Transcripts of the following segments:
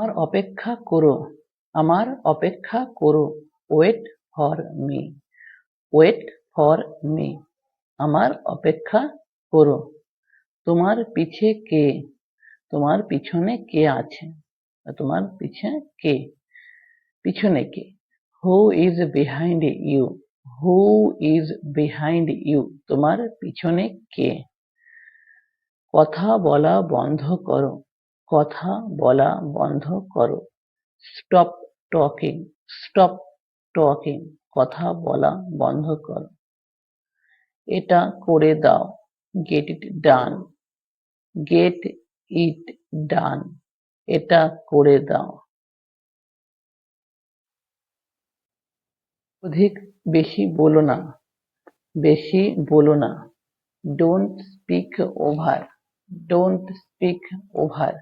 আমার অপেক্ষা করো, আমার অপেক্ষা করো wait for me wait for me আমার অপেক্ষা করো। তোমার পিছে কে? তোমার পিছনে কে আছে? তোমার পিছে কে? পিছনে কে? Who is behind you who is behind you তোমার পিছনে কে? কথা বলা বন্ধ করো। কথা বলা বন্ধ করো। স্টপ টকিং স্টপ টকিং কথা বলা বন্ধ করো। এটা করে দাও। Get it done get it ডান এটা করে দাও। অধিক বেশি বলো না, বেশি বলো না। Don't speak over don't speak over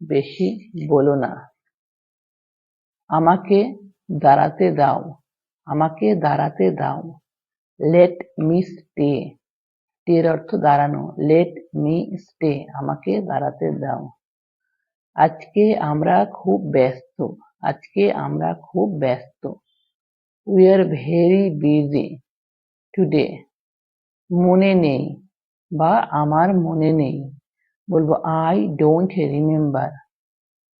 বেশি বলো না। আমাকে দাঁড়াতে দাও, আমাকে দাঁড়াতে দাও। লেট মি স্টে স্টের অর্থ দাঁড়ানো। লেট মি স্টে আমাকে দাঁড়াতে দাও। আজকে আমরা খুব ব্যস্ত। আজকে আমরা খুব ব্যস্ত। We are very busy today মনে নেই বা আমার মনে নেই। বলব I don't remember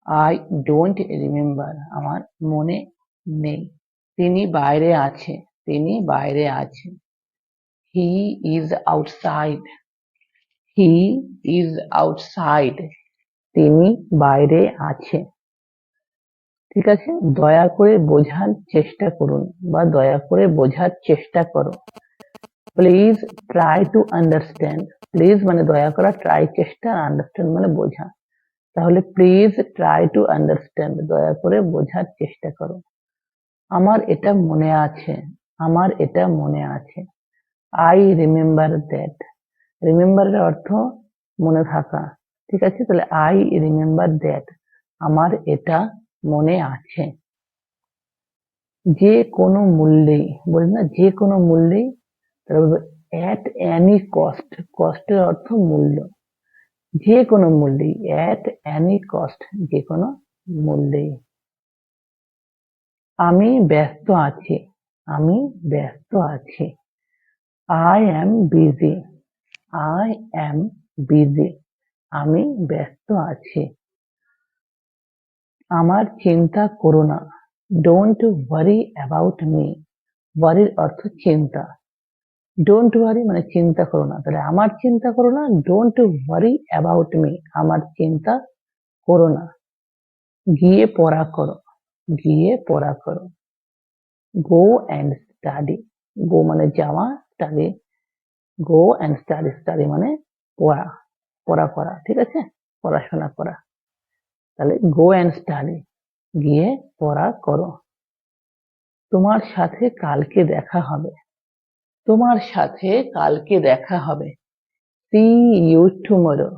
I don't remember আমার মনে নেই। তিনি বাইরে আছে, তিনি বাইরে আছে। He is outside he is outside তিনি বাইরে আছে। ঠিক আছে? দয়া করে বোঝার চেষ্টা করুন বা দয়া করে বোঝার চেষ্টা করো। Please try to understand please মানে দয়া করা ট্রাই চেষ্টা আন্ডারস্ট্যান্ড মানে বোঝা। তাহলে প্লিজ ট্রাই টু আন্ডারস্ট্যান্ড দয়া করে বোঝার চেষ্টা করো। আমার এটা মনে আছে। আমার এটা মনে আছে। আই রিমেম্বার দ্যাট রিমেম্বারের অর্থ মনে থাকা। ঠিক আছে? তাহলে আই রিমেম্বার দ্যাট আমার এটা মনে আছে। যে কোনো মূল্যেই, বলি না, যে কোনো মূল্যেই বলব অ্যাট অ্যানি কস্ট কস্টের অর্থ মূল্য। যে কোনো মূল্যেই অ্যাট অ্যানি কস্ট যে কোনো মূল্যেই। আমি ব্যস্ত আছি, আমি ব্যস্ত আছি। I am busy I am busy আমি ব্যস্ত আছি। আমার চিন্তা করো না ডোন্ট ওয়ারি অ্যাবাউট মি ওয়ারির অর্থ চিন্তা। ডোন্ট ওয়ারি মানে চিন্তা করো না। তাহলে আমার চিন্তা করো না ডোন্ট ওয়ারি অ্যাবাউট মি আমার চিন্তা করো না। গিয়ে পড়া করো, গিয়ে পড়া করো। গো অ্যান্ড স্টাডি গো মানে যাওয়া study go and study study মানে পড়া পড়া করা, ঠিক আছে? পড়াশোনা করা। তাহলে গো অ্যান্ড স্টাডি গিয়ে পড়া করো। তোমার সাথে কালকে দেখা হবে। তোমার সাথে কালকে দেখা হবে। See you tomorrow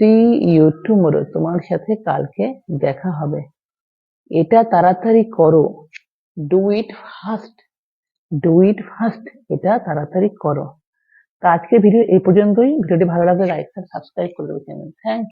see you tomorrow তোমার সাথে কালকে দেখা হবে। এটা তাড়াতাড়ি করো। Do it fast do it fast এটা তাড়াতাড়ি করো। তো আজকে ভিডিও এই পর্যন্তই। ভিডিওটি ভালো লাগলে লাইক সাবস্ক্রাইব করে দেবো চ্যানেল থ্যাংক